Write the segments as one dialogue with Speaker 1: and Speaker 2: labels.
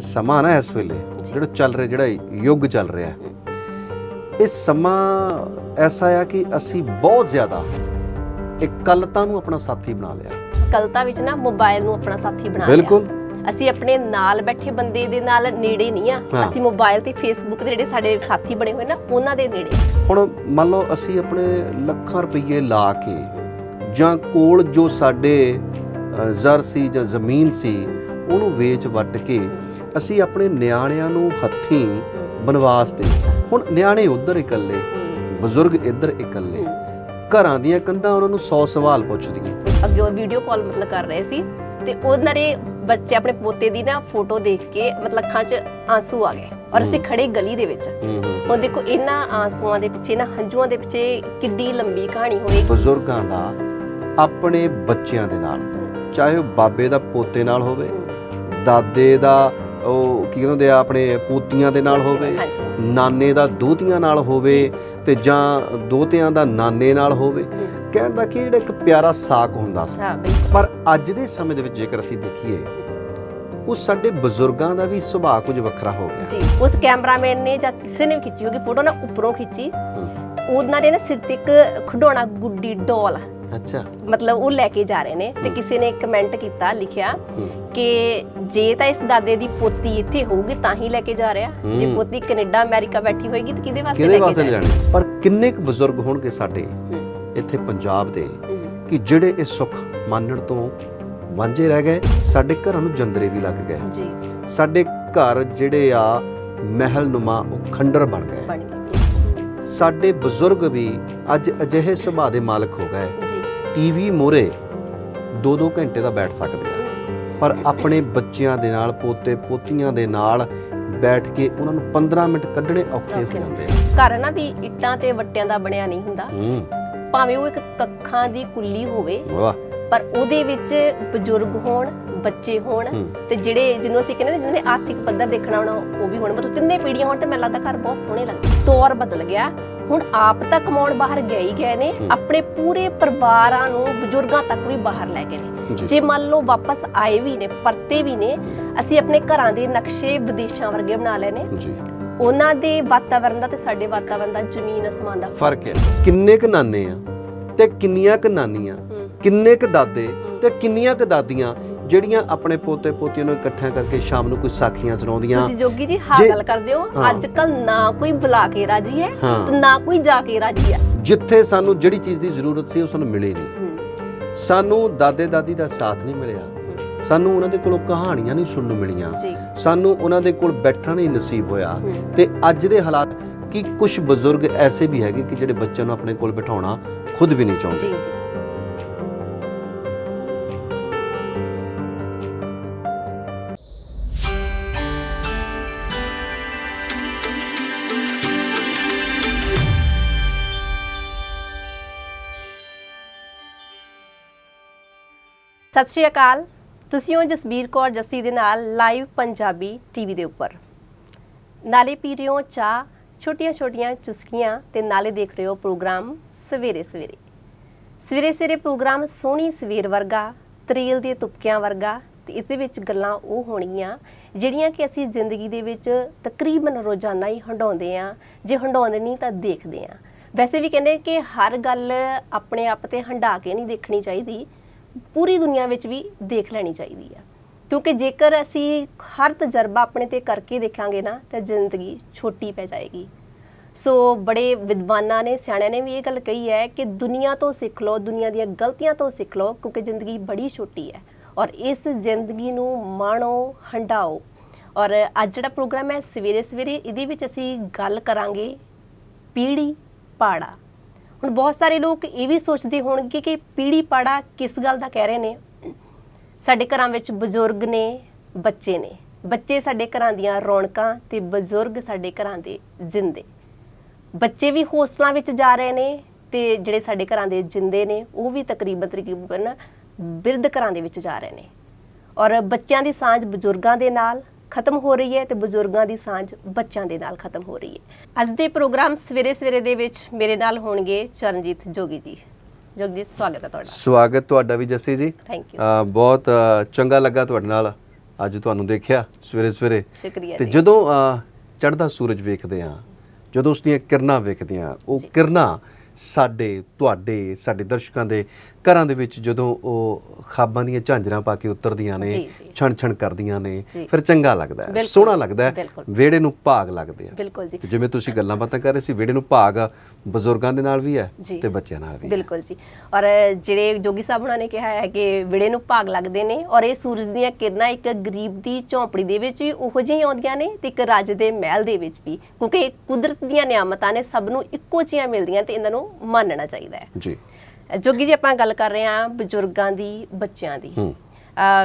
Speaker 1: ਸਮਾਂ ਨਾ ਇਸ ਵੇਲੇ ਜਿਹੜਾ ਚੱਲ ਰਿਹਾ ਜਿਹੜਾ ਯੁੱਗ ਚੱਲ ਰਿਹਾ ਹੈ, ਇਹ ਸਮਾਂ ਐਸਾ ਆ ਕਿ ਅਸੀਂ ਬਹੁਤ ਜ਼ਿਆਦਾ ਇਕੱਲਤਾ ਨੂੰ ਆਪਣਾ ਸਾਥੀ ਬਣਾ ਲਿਆ।
Speaker 2: ਕਲਤਾ ਵਿੱਚ ਨਾ ਮੋਬਾਈਲ ਨੂੰ ਆਪਣਾ ਸਾਥੀ ਬਣਾ ਲਿਆ।
Speaker 1: ਬਿਲਕੁਲ।
Speaker 2: ਅਸੀਂ ਆਪਣੇ ਨਾਲ ਬੈਠੇ ਬੰਦੇ ਦੇ ਨਾਲ ਨੇੜੇ ਨਹੀਂ ਆ। ਅਸੀਂ ਮੋਬਾਈਲ ਤੇ ਫੇਸਬੁੱਕ ਦੇ ਜਿਹੜੇ ਸਾਡੇ ਸਾਥੀ ਬਣੇ ਹੋਏ ਨਾ ਉਹਨਾਂ ਦੇ ਨੇੜੇ।
Speaker 1: ਹੁਣ ਮੰਨ ਲਓ ਅਸੀਂ ਆਪਣੇ ਲੱਖਾਂ ਰੁਪਏ ਲਾ ਕੇ ਜਾਂ ਕੋਲ ਜੋ ਸਾਡੇ ਜ਼ਰ ਸੀ ਜਾਂ ਜ਼ਮੀਨ ਸੀ ਉਹਨੂੰ ਵੇਚ ਵੱਟ ਕੇ ਅਸੀਂ ਆਪਣੇ ਨਿਆਣਿਆਂ ਨੂੰ ਹੱਥੀਂ ਬਨਵਾਸ ਦੇ ਹੁਣ ਨਿਆਣੇ ਉਧਰ ਇਕੱਲੇ ਬਜ਼ੁਰਗ ਇੱਧਰ ਇਕੱਲੇ ਘਰਾਂ ਦੀਆਂ ਕੰਧਾਂ ਉਹਨਾਂ ਨੂੰ 100 ਸਵਾਲ ਪੁੱਛਦੀਆਂ।
Speaker 2: ਅੱਗੇ ਉਹ ਵੀਡੀਓ ਕਾਲ ਮਤਲਬ ਕਰ ਰਹੇ ਸੀ ਤੇ ਉਹਨਾਂ ਦੇ ਬੱਚੇ ਆਪਣੇ ਪੋਤੇ ਦੀ ਨਾ ਫੋਟੋ ਦੇਖ ਕੇ ਮਤਲਬ ਅੱਖਾਂ 'ਚ ਆਂਸੂ ਆ ਗਏ ਔਰ ਅਸੀਂ ਖੜੇ ਗਲੀ ਦੇ ਵਿੱਚ। ਹੁਣ ਦੇਖੋ ਇਹਨਾਂ ਆਂਸੂਆਂ ਦੇ ਪਿੱਛੇ ਨਾ ਹੰਝੂਆਂ ਦੇ ਪਿੱਛੇ ਕਿੱਡੀ ਲੰਬੀ ਕਹਾਣੀ ਹੋਏਗੀ।
Speaker 1: ਬਜ਼ੁਰਗਾਂ ਦਾ ਆਪਣੇ ਬੱਚਿਆਂ ਦੇ ਨਾਲ ਚਾਹੇ ਉਹ ਬਾਬੇ ਦਾ ਪੋਤੇ ਨਾਲ ਹੋਵੇ ਦਾਦੇ ਦਾ ਉਹ ਕੀ ਕਹਿੰਦੇ ਆ ਆਪਣੇ ਪੋਤੀਆਂ ਦੇ ਨਾਲ ਹੋਵੇ ਨਾਨੇ ਦਾ ਦੋਤੀਆਂ ਨਾਲ ਹੋਵੇ ਤੇ ਜਾਂ ਦੋਤਿਆਂ ਦਾ ਨਾਨੇ ਨਾਲ ਹੋਵੇ ਕਹਿਣ ਦਾ ਕਿ ਜਿਹੜਾ ਇੱਕ ਪਿਆਰਾ ਸਾਕ ਹੁੰਦਾ ਸੀ। ਪਰ ਅੱਜ ਦੇ ਸਮੇਂ ਦੇ ਵਿੱਚ ਜੇਕਰ ਅਸੀਂ ਦੇਖੀਏ ਉਹ ਸਾਡੇ ਬਜ਼ੁਰਗਾਂ ਦਾ ਵੀ ਸੁਭਾਅ ਕੁਝ ਵੱਖਰਾ ਹੋ ਗਿਆ।
Speaker 2: ਜੀ ਉਸ ਕੈਮਰਾਮੈਨ ਨੇ ਜਾਂ ਕਿਸੇ ਨੇ ਖਿੱਚੀ ਹੋਗੀ ਫੋਟੋ ਨਾ ਉੱਪਰੋਂ ਖਿੱਚੀ। ਉਹਨਾਂ ਨੇ ਨਾ ਸਿਰ ਤੇ ਇੱਕ ਖਿਡੌਣਾ ਗੁੱਡੀ ਡੋਲ
Speaker 1: ਅੱਛਾ।
Speaker 2: ਮਤਲਬ ਉਹ ਲੈ ਕੇ ਜਾ ਰਹੇ ਨੇ ਤੇ ਕਿਸੇ ਨੇ ਕਮੈਂਟ ਕੀਤਾ ਲਿਖਿਆ। ਕਿ ਜੇ ਤਾਂ ਇਸ ਦਾਦੇ ਦੀ ਪੋਤੀ ਇੱਥੇ ਹੋਊਗੀ ਤਾਂ ਹੀ ਲੈ ਕੇ ਜਾ ਰਿਹਾ। ਜੇ। ਪੋਤੀ ਕੈਨੇਡਾ ਅਮਰੀਕਾ ਬੈਠੀ ਹੋਏਗੀ ਤਾਂ ਕਿਹਦੇ ਵਾਸਤੇ ਲੈ ਕੇ
Speaker 1: ਜਾਣੇ ਪਰ ਕਿੰਨੇ ਕੁ ਬਜ਼ੁਰਗ ਹੋਣਗੇ ਸਾਡੇ ਇੱਥੇ ਪੰਜਾਬ ਦੇ ਕਿ ਜਿਹੜੇ ਇਹ ਸੁੱਖ ਮਾਨਣ ਤੋਂ ਵਾਂਝੇ ਰਹਿ ਗਏ ਸਾਡੇ ਘਰਾਂ ਨੂੰ ਜੰਦਰੇ ਵੀ ਲੱਗ ਗਏ।
Speaker 2: ਜੀ।
Speaker 1: ਸਾਡੇ ਘਰ ਜਿਹੜੇ ਆ ਮਹਿਲ ਨੁਮਾ ਉਹ ਖੰਡਰ ਬਣ ਗਏ। ਸਾਡੇ ਬਜ਼ੁਰਗ ਵੀ ਅੱਜ ਅਜਿਹੇ ਸੁਭਾਅ ਦੇ ਮਾਲਕ ਹੋ ਗਏ।
Speaker 2: ਜੀ।
Speaker 1: ਟੀਵੀ ਮੋਰੇ 2-2 ਘੰਟੇ ਦਾ ਬੈਠ ਸਕਦੇ ਪਰ ਆਪਣੇ ਬੱਚਿਆਂ ਦੇ ਨਾਲ ਪੋਤੇ ਪੋਤੀਆਂ ਦੇ ਨਾਲ ਬੈਠ ਕੇ ਉਹਨਾਂ ਨੂੰ 15 ਮਿੰਟ ਕੱਢਣੇ ਔਖੇ ਹੋ ਜਾਂਦੇ ਆ।
Speaker 2: ਘਰ ਨਾ ਵੀ ਇੱਟਾਂ ਤੇ ਵੱਟਿਆਂ ਦਾ ਬਣਿਆ ਨਹੀਂ ਹੁੰਦਾ।
Speaker 1: ਹੂੰ।
Speaker 2: ਭਾਵੇਂ ਉਹ ਇੱਕ ਕੱਖਾਂ ਦੀ ਕੁੱਲੀ ਹੋਵੇ।
Speaker 1: ਵਾਹ।
Speaker 2: ਪਰ ਉਹਦੇ ਵਿੱਚ ਬਜ਼ੁਰਗ ਹੋਣ ਬੱਚੇ ਹੋਣ। ਤੇ ਜਿਹੜੇ ਜਿਹਨੂੰ ਅਸੀਂ ਕਹਿੰਦੇ ਜਿਹਨੇ ਆਰਥਿਕ ਪੱਧਰ ਦੇਖਣਾ ਹੋਣਾ ਉਹ ਵੀ ਹੋਣ। ਮਤਲਬ ਤਿੰਨੇ ਪੀੜ੍ਹੀਆਂ ਹੋਣ ਤੇ ਮੈਨੂੰ ਲੱਗਦਾ ਘਰ ਬਹੁਤ ਸੋਹਣੇ ਲੱਗਦੇ। ਤੌਰ ਬਦਲ ਗਿਆ। ਹੁਣ ਆਪ ਤਾਂ ਕਮਾਉਣ ਬਾਹਰ ਗਏ ਹੀ ਗਏ ਨੇ। ਆਪਣੇ ਪੂਰੇ ਪਰਿਵਾਰਾਂ ਨੂੰ ਬਜ਼ੁਰਗਾਂ ਤੱਕ ਵੀ ਬਾਹਰ ਲੈ ਗਏ ਨੇ।
Speaker 1: ਜੀ।
Speaker 2: ਮੰਨ ਲਓ ਵਾਪਸ ਆਏ ਵੀ ਨੇ ਪਰਤੇ ਵੀ ਨੇ ਅਸੀਂ ਆਪਣੇ ਘਰਾਂ ਦੇ ਨਕਸ਼ੇ ਵਿਦੇਸ਼ਾਂ ਵਰਗੇ ਬਣਾ ਲਏ ਨੇ।
Speaker 1: ਜੀ।
Speaker 2: ਉਹਨਾਂ ਦੇ ਵਾਤਾਵਰਣ ਦਾ ਤੇ ਸਾਡੇ ਵਾਤਾਵਰਣ ਦਾ ਜ਼ਮੀਨ ਅਸਮਾਨ ਦਾ
Speaker 1: ਫ਼ਰਕ ਹੈ। ਕਿੰਨੇ ਕੁ ਨਾਨੇ ਆ ਤੇ ਕਿੰਨੀਆਂ ਕੁ ਨਾਨੀਆਂ। ਕਿੰਨੇ ਕੁ ਦਾਦੇ ਤੇ ਕਿੰਨੀਆਂ ਕੁ ਦਾਦੀਆਂ ਜਿਹੜੀਆਂ ਆਪਣੇ ਪੋਤੇ ਪੋਤੀਆਂ ਨੂੰ ਇਕੱਠਿਆਂ ਕਰਕੇ ਸ਼ਾਮ ਨੂੰ ਕੋਈ ਸਾਖੀਆਂ ਸੁਣਾਉਂਦੀਆਂ?
Speaker 2: ਤੁਸੀਂ ਜੋਗੀ ਜੀ ਹਾਂ
Speaker 1: ਜੇ-
Speaker 2: ਗੱਲ ਕਰਦੇ ਹੋ।
Speaker 1: ਹਾਂ।
Speaker 2: ਅੱਜ ਕੱਲ ਨਾ ਕੋਈ ਬੁਲਾ ਕੇ ਰਾਜੀ ਹੈ
Speaker 1: ਹਾਂ।
Speaker 2: ਤੇ ਨਾ ਕੋਈ ਜਾ ਕੇ ਰਾਜੀ ਹੈ।
Speaker 1: ਜਿੱਥੇ ਸਾਨੂੰ ਜਿਹੜੀ ਚੀਜ਼ ਦੀ ਜ਼ਰੂਰਤ ਸੀ ਉਹ ਸਾਨੂੰ ਮਿਲੀ ਨਹੀਂ। ਸਾਨੂੰ ਦਾਦੇ ਦਾਦੀ ਦਾ ਸਾਥ ਨਹੀਂ ਮਿਲਿਆ। ਸਾਨੂੰ ਉਹਨਾਂ ਦੇ ਕੋਲੋਂ ਕਹਾਣੀਆਂ ਨਹੀਂ ਸੁਣਨ ਨੂੰ ਮਿਲੀਆਂ।
Speaker 2: ਜੀ।
Speaker 1: ਸਾਨੂੰ ਉਹਨਾਂ ਦੇ ਕੋਲ ਬੈਠਣਾ ਨਹੀਂ ਨਸੀਬ ਹੋਇਆ। ਤੇ ਅੱਜ ਦੇ ਹਾਲਾਤ ਕਿ ਕੁਝ ਬਜ਼ੁਰਗ ਐਸੇ ਵੀ ਹੈਗੇ ਕਿ ਜਿਹੜੇ ਬੱਚਿਆਂ ਨੂੰ ਆਪਣੇ ਕੋਲ ਬਿਠਾਉਣਾ ਖੁਦ ਵੀ ਨਹੀਂ ਚਾਹੁੰਦੇ?
Speaker 2: ਜੀ ਜੀ। ਸਤਿ ਸ਼੍ਰੀ ਅਕਾਲ। ਤੁਸੀਂ ਹੋ ਜਸਬੀਰ ਕੌਰ ਜੱਸੀ ਦੇ ਨਾਲ ਲਾਈਵ ਪੰਜਾਬੀ ਟੀਵੀ ਦੇ ਉੱਪਰ। ਨਾਲੇ ਪੀ ਰਹੇ ਹੋ ਚਾਹ ਛੋਟੀਆਂ ਛੋਟੀਆਂ ਚੁਸਕੀਆਂ ਤੇ ਨਾਲੇ ਦੇਖ ਰਹੇ ਹੋ ਪ੍ਰੋਗਰਾਮ ਸਵੇਰੇ ਸਵੇਰੇ ਸਵੇਰੇ ਸਵੇਰੇ ਪ੍ਰੋਗਰਾਮ ਸੋਹਣੀ ਸਵੇਰ ਵਰਗਾ, ਤਰੀਲ ਦੇ ਤੁਪਕਿਆਂ ਵਰਗਾ ਤੇ ਇਸ ਦੇ ਵਿੱਚ ਗੱਲਾਂ ਉਹ ਹੋਣਗੀਆਂ ਜਿਹੜੀਆਂ ਕਿ ਅਸੀਂ ਜ਼ਿੰਦਗੀ ਦੇ ਵਿੱਚ ਤਕਰੀਬਨ ਰੋਜ਼ਾਨਾ ਹੀ ਹੰਡਾਉਂਦੇ ਆ ਜੇ ਹੰਡਾਉਂਦੇ ਨਹੀਂ ਤਾਂ ਦੇਖਦੇ ਆ ਵੈਸੇ ਵੀ ਕਹਿੰਦੇ ਕਿ ਹਰ ਗੱਲ ਆਪਣੇ ਆਪ ਤੇ ਹੰਡਾ ਕੇ ਨਹੀਂ ਦੇਖਣੀ ਚਾਹੀਦੀ। ਪੂਰੀ ਦੁਨੀਆ ਵਿੱਚ ਵੀ ਦੇਖ ਲੈਣੀ ਚਾਹੀਦੀ ਆ। ਕਿਉਂਕਿ ਜੇਕਰ ਅਸੀਂ ਹਰ ਤਜਰਬਾ ਆਪਣੇ ਤੇ ਕਰਕੇ ਦੇਖਾਂਗੇ ਨਾ, ਤਾਂ ਜ਼ਿੰਦਗੀ ਛੋਟੀ ਪੈ ਜਾਏਗੀ। ਸੋ ਬੜੇ ਵਿਦਵਾਨਾਂ ਨੇ, ਸਿਆਣਿਆਂ ਨੇ ਵੀ ਇਹ ਗੱਲ ਕਹੀ ਹੈ ਕਿ ਦੁਨੀਆ ਤੋਂ ਸਿੱਖ ਲਓ, ਦੁਨੀਆ ਦੀਆਂ ਗਲਤੀਆਂ ਤੋਂ ਸਿੱਖ ਲਓ, ਕਿਉਂਕਿ ਜ਼ਿੰਦਗੀ ਬੜੀ ਛੋਟੀ ਹੈ। ਔਰ ਇਸ ਜ਼ਿੰਦਗੀ ਨੂੰ ਮਾਣੋ, ਹੰਡਾਓ। ਔਰ ਅੱਜ ਜਿਹੜਾ ਪ੍ਰੋਗਰਾਮ ਹੈ ਸਵੇਰੇ ਸਵੇਰੇ ਇਹਦੇ ਵਿੱਚ ਅਸੀਂ ਗੱਲ ਕਰਾਂਗੇ ਪੀੜੀ ਪਾੜਾ ਹੁਣ ਬਹੁਤ ਸਾਰੇ ਲੋਕ ਇਹ ਵੀ ਸੋਚਦੇ ਹੋਣਗੇ ਕਿ ਪੀੜੀ ਪਾੜਾ ਕਿਸ ਗੱਲ ਦਾ ਕਹਿ ਰਹੇ ਨੇ? ਸਾਡੇ ਘਰਾਂ ਵਿੱਚ ਬਜ਼ੁਰਗ ਨੇ, ਬੱਚੇ ਨੇ। ਬੱਚੇ ਸਾਡੇ ਘਰਾਂ ਦੀਆਂ ਰੌਣਕਾਂ ਤੇ ਬਜ਼ੁਰਗ ਸਾਡੇ ਘਰਾਂ ਦੇ ਜਿੰਦੇ। ਬੱਚੇ ਵੀ ਹੋਸਟਲਾਂ ਵਿੱਚ ਜਾ ਰਹੇ ਨੇ ਤੇ ਜਿਹੜੇ ਸਾਡੇ ਘਰਾਂ ਦੇ ਜਿੰਦੇ ਨੇ, ਉਹ ਵੀ ਤਕਰੀਬਨ ਤਕਰੀਬਨ ਬਿਰਧ ਘਰਾਂ ਦੇ ਵਿੱਚ ਜਾ ਰਹੇ ਨੇ। ਔਰ ਬੱਚਿਆਂ ਦੀ ਸਾਂਝ ਬਜ਼ੁਰਗਾਂ ਦੇ ਨਾਲ ਖਤਮ ਹੋ ਰਹੀ ਹੈ ਤੇ ਬਜ਼ੁਰਗਾਂ ਦੀ ਸਾਂਝ ਬੱਚਿਆਂ ਦੇ ਨਾਲ ਖਤਮ ਹੋ ਰਹੀ ਹੈ। ਅੱਜ ਦੇ ਪ੍ਰੋਗਰਾਮ ਸਵੇਰੇ ਸਵੇਰੇ ਦੇ ਵਿੱਚ ਮੇਰੇ ਨਾਲ ਹੋਣਗੇ ਚਰਨਜੀਤ ਜੋਗੀ ਜੀ। ਜੋਗੀ ਜੀ ਸਵਾਗਤ ਹੈ ਤੁਹਾਡਾ।
Speaker 1: ਸਵਾਗਤ ਤੁਹਾਡਾ ਵੀ ਜੱਸੀ ਜੀ।
Speaker 2: ਥੈਂਕ ਯੂ
Speaker 1: ਅ, ਬਹੁਤ ਚੰਗਾ ਲੱਗਾ ਤੁਹਾਡੇ ਨਾਲ ਅੱਜ ਤੁਹਾਨੂੰ ਦੇਖਿਆ ਸਵੇਰੇ ਸਵੇਰੇ
Speaker 2: ਸ਼ੁਕਰੀਆ
Speaker 1: ਤੇ ਜਦੋਂ ਚੜ੍ਹਦਾ ਸੂਰਜ ਵੇਖਦੇ ਆ ਜਦੋਂ ਉਸ ਦੀਆਂ ਕਿਰਨਾਂ ਵੇਖਦੇ ਆ ਉਹ ਕਿਰਨਾਂ ਸਾਡੇ ਤੁਹਾਡੇ ਸਾਡੇ ਦਰਸ਼ਕਾਂ ਦੇ ਘਰਾਂ ਦੇ ਵਿੱਚ ਜਦੋਂ ਉਹ ਖਾਬਾਂ ਦੀਆਂ ਝਾਂਜਰਾਂ ਪਾ ਕੇ ਉਤਰਦੀਆਂ ਨੇ। ਛਣ ਛਣ ਕਰਦੀਆਂ ਨੇ। ਫਿਰ ਚੰਗਾ ਲੱਗਦਾ ਹੈ ਸੋਹਣਾ ਲੱਗਦਾ ਹੈ। ਵਿਹੜੇ ਨੂੰ ਭਾਗ ਲੱਗਦੇ ਆ
Speaker 2: ਬਿਲਕੁਲ ਜੀ
Speaker 1: ਤੇ ਜਿਵੇਂ ਤੁਸੀਂ ਗੱਲਾਂ ਬਾਤਾਂ ਕਰ ਰਹੇ ਸੀ ਵਿਹੜੇ ਨੂੰ ਭਾਗ ਬਜ਼ੁਰਗਾਂ ਦੇ ਨਾਲ ਵੀ ਹੈ। ਤੇ ਬੱਚਿਆਂ ਨਾਲ ਵੀ।
Speaker 2: ਬਿਲਕੁਲ ਜੀ ਔਰ ਜਿਹੜੇ ਜੋਗੀ ਸਾਹਿਬ ਉਹਨਾਂ ਨੇ ਕਿਹਾ ਹੈ ਕਿ ਵਿੜੇ ਨੂੰ ਭਾਗ ਲੱਗਦੇ ਨੇ ਔਰ ਇਹ ਸੂਰਜ ਦੀਆਂ ਕਿਰਨਾਂ ਇੱਕ ਗਰੀਬ ਦੀ ਝੌਂਪੜੀ ਦੇ ਵਿੱਚ ਵੀ ਉਹੋ ਜਿਹੀਆਂ ਆਉਂਦੀਆਂ ਨੇ ਤੇ ਇੱਕ ਰਾਜ ਦੇ ਮਹਿਲ ਦੇ ਵਿੱਚ ਵੀ ਕਿਉਂਕਿ ਕੁਦਰਤ ਦੀਆਂ ਨਿਆਮਤਾਂ ਨੇ ਸਭ ਨੂੰ ਇੱਕੋ ਜਿਹੀਆਂ ਮਿਲਦੀਆਂ ਤੇ ਇਹਨਾਂ ਨੂੰ ਮੰਨਣਾ ਚਾਹੀਦਾ ਹੈ
Speaker 1: ਜੀ
Speaker 2: ਜੋਗੀ ਜੀ ਆਪਾਂ ਗੱਲ ਕਰ ਰਹੇ ਹਾਂ ਬਜ਼ੁਰਗਾਂ ਦੀ ਬੱਚਿਆਂ ਦੀ।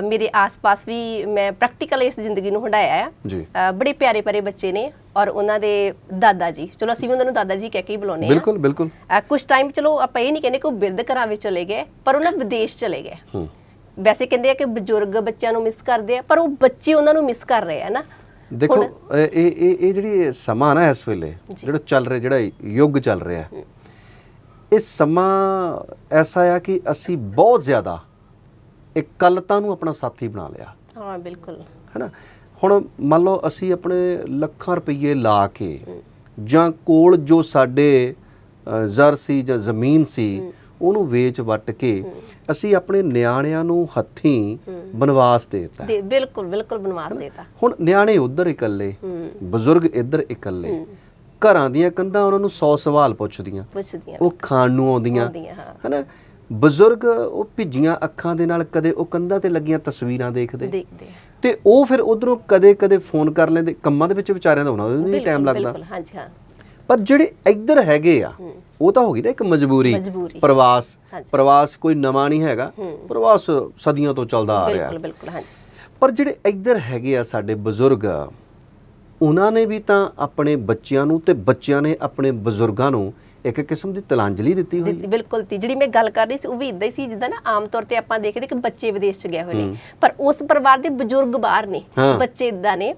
Speaker 2: ਮੇਰੇ ਆਸ-ਪਾਸ ਵੀ ਮੈਂ ਪ੍ਰੈਕਟੀਕਲ ਇਸ ਜ਼ਿੰਦਗੀ ਨੂੰ ਹੰਡਾਇਆ ਅਹ ਬੜੇ ਪਿਆਰੇ ਪਿਆਰੇ ਬੱਚੇ ਨੇ ਔਰ ਉਹਨਾਂ ਦੇ ਦਾਦਾ ਜੀ। ਚਲੋ ਅਸੀਂ ਵੀ ਉਹਨਾਂ ਨੂੰ ਦਾਦਾ ਜੀ ਕਹਿ ਕੇ ਹੀ ਬੁਲਾਉਂਦੇ ਹਾਂ।
Speaker 1: ਬਿਲਕੁਲ ਬਿਲਕੁਲ।
Speaker 2: ਕੁਝ ਟਾਈਮ ਚਲੋ ਆਪਾਂ ਇਹ ਨਹੀਂ ਕਹਿੰਦੇ ਕਿ ਉਹ ਬਿਰਧ ਘਰਾਂ ਵਿੱਚ ਚਲੇ ਗਏ ਪਰ ਉਹਨਾਂ ਵਿਦੇਸ਼ ਚਲੇ ਗਏ। ਵੈਸੇ ਕਹਿੰਦੇ ਆ ਕਿ ਬਜ਼ੁਰਗ ਬੱਚਿਆਂ ਨੂੰ ਮਿਸ ਕਰਦੇ ਆ ਪਰ ਉਹ ਬੱਚੇ ਉਹਨਾਂ ਨੂੰ ਮਿਸ ਕਰ ਰਹੇ ਆ ਨਾ।
Speaker 1: ਦੇਖੋ ਇਹ ਇਹ ਇਹ ਜਿਹੜੀ ਸਮਾਂ ਨਾ ਇਸ ਵੇਲੇ। ਜਿਹੜਾ ਚੱਲ ਰਿਹਾ ਜਿਹੜਾ ਯੁੱਗ ਚੱਲ ਰਿਹਾ ਇਹ ਸਮਾਂ ਐਸਾ ਆ ਕਿ ਅਸੀਂ ਬਹੁਤ ਜ਼ਿਆਦਾ ਇਕੱਲਤਾ ਨੂੰ ਆਪਣਾ ਸਾਥੀ ਬਣਾ ਲਿਆ।
Speaker 2: ਹਾਂ ਬਿਲਕੁਲ।
Speaker 1: ਹੈਨਾ? ਹੁਣ ਮੰਨ ਲਓ ਅਸੀਂ ਆਪਣੇ ਲੱਖਾਂ ਰੁਪਏ ਲਾ ਕੇ ਜਾਂ ਕੋਲ ਜੋ ਸਾਡੇ ਜ਼ਰ ਸੀ ਜਾਂ ਜ਼ਮੀਨ ਸੀ ਉਹਨੂੰ ਵੇਚ ਵੱਟ ਕੇ ਅਸੀਂ ਆਪਣੇ ਨਿਆਣਿਆਂ ਨੂੰ ਹੱਥੀਂ ਬਨਵਾਸ ਦੇ ਦਿੱਤਾ।
Speaker 2: ਬਿਲਕੁਲ ਬਿਲਕੁਲ ਬਨਵਾਸ ਦੇਤਾ।
Speaker 1: ਹੁਣ ਨਿਆਣੇ ਉਧਰ ਇਕੱਲੇ ਬਜ਼ੁਰਗ ਇੱਧਰ ਇਕੱਲੇ। ਘਰਾਂ ਦੀਆਂ ਕੰਧਾਂ ਉਹਨਾਂ ਨੂੰ 100 ਸਵਾਲ ਪੁੱਛਦੀਆਂ।
Speaker 2: ਪੁੱਛਦੀਆਂ
Speaker 1: ਉਹ ਖਾਣ ਨੂੰ ਆਉਂਦੀਆਂ।
Speaker 2: ਆਉਂਦੀਆਂ ਹਾਂ।
Speaker 1: ਹਨਾ? ਬਜ਼ੁਰਗ ਉਹ ਭਿੱਜੀਆਂ ਅੱਖਾਂ ਦੇ ਨਾਲ ਕਦੇ ਉਹ ਕੰਧਾਂ ਤੇ ਲੱਗੀਆਂ ਤਸਵੀਰਾਂ ਦੇਖਦੇ।
Speaker 2: ਦੇਖਦੇ।
Speaker 1: ਤੇ ਉਹ ਫਿਰ ਉਧਰੋਂ ਕਦੇ ਕਦੇ ਫੋਨ ਕਰ ਲੈਂਦੇ। ਕੰਮਾਂ ਦੇ ਵਿੱਚ ਵਿਚਾਰਿਆਂ ਦਾ ਉਹਨਾਂ ਦਾ ਨਹੀਂ ਟਾਈਮ ਲੱਗਦਾ।
Speaker 2: ਬਿਲਕੁਲ ਹਾਂਜੀ ਹਾਂ।
Speaker 1: ਪਰ ਜਿਹੜੇ ਇੱਧਰ ਹੈਗੇ ਆ ਉਹ ਤਾਂ ਹੋ ਗਈ ਨਾ ਇੱਕ ਮਜਬੂਰੀ।
Speaker 2: ਮਜਬੂਰੀ।
Speaker 1: ਪ੍ਰਵਾਸ।
Speaker 2: ਹਾਂਜੀ।
Speaker 1: ਪ੍ਰਵਾਸ ਕੋਈ ਨਵਾਂ ਨਹੀਂ ਹੈਗਾ। ਪ੍ਰਵਾਸ ਸਦੀਆਂ ਤੋਂ ਚੱਲਦਾ ਆ ਰਿਹਾ।
Speaker 2: ਬਿਲਕੁਲ ਬਿਲਕੁਲ ਹਾਂਜੀ।
Speaker 1: ਪਰ ਜਿਹੜੇ ਇੱਧਰ ਹੈਗੇ ਆ ਸਾਡੇ ਬਜ਼ੁਰਗ ਉਹਨਾਂ ਨੇ ਵੀ ਤਾਂ ਆਪਣੇ ਬੱਚਿਆਂ ਨੂੰ ਤੇ ਬੱਚਿਆਂ ਨੇ ਆਪਣੇ ਬਜ਼ੁਰਗਾਂ ਨੂੰ ਇੱਕ ਕਿਸਮ ਦੀ ਤਲਾਂਜਲੀ ਦਿੱਤੀ ਹੋਈ
Speaker 2: ਬਿਲਕੁਲ ਤੀ। ਜਿਹੜੀ ਮੈਂ ਗੱਲ ਕਰ ਰਹੀ ਸੀ ਉਹ ਵੀ ਇਦਾਂ ਹੀ ਸੀ ਜਿੱਦਾਂ ਨਾ ਆਮ ਤੌਰ ਤੇ ਆਪਾਂ ਦੇਖਦੇ ਕਿ ਬੱਚੇ ਵਿਦੇਸ਼ ਚ ਗਏ ਹੋਏ ਨੇ। ਪਰ ਉਸ ਪਰਿਵਾਰ ਦੇ ਬਜ਼ੁਰਗ ਬਾਹਰ ਨੇ। ਬੱਚੇ ਇਦਾਂ ਨੇ।